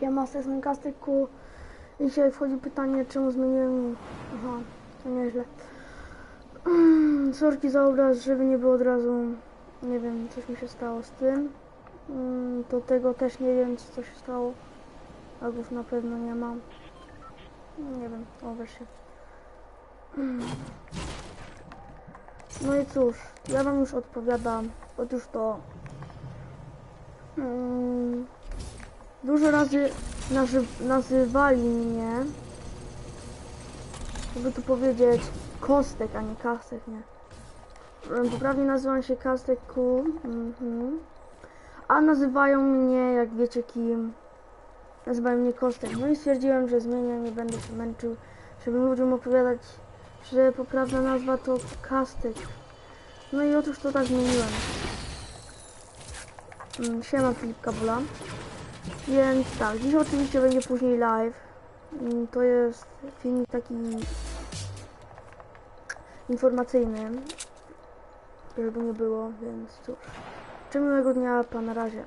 Siema, z Kastyku. Dzisiaj wchodzi pytanie, czemu zmieniłem... Aha, to nieźle. Mm, Sorki za obraz, żeby nie było od razu... Nie wiem, coś mi się stało z tym. Mm, Do tego też nie wiem, co się stało. Albo na pewno nie mam. Nie wiem, o wreszcie. Mm. No i cóż, ja wam już odpowiadam. Otóż to... Mm, Dużo razy nazy nazywali mnie, jakby tu powiedzieć, Kostek, a nie Kastek, nie. Poprawnie nazywam się Kastek Ku, mhm. a nazywają mnie, jak wiecie kim, nazywają mnie Kostek. No i stwierdziłem, że zmienię, nie będę się męczył, żeby ludziom opowiadać, że poprawna nazwa to Kastek. No i otóż to tak zmieniłem. Mm, Siema Filip Kabula. Więc tak, dziś oczywiście będzie później live. Mm, To jest filmik taki informacyjny, żeby nie było, więc cóż. Życzę miłego dnia, pa na razie.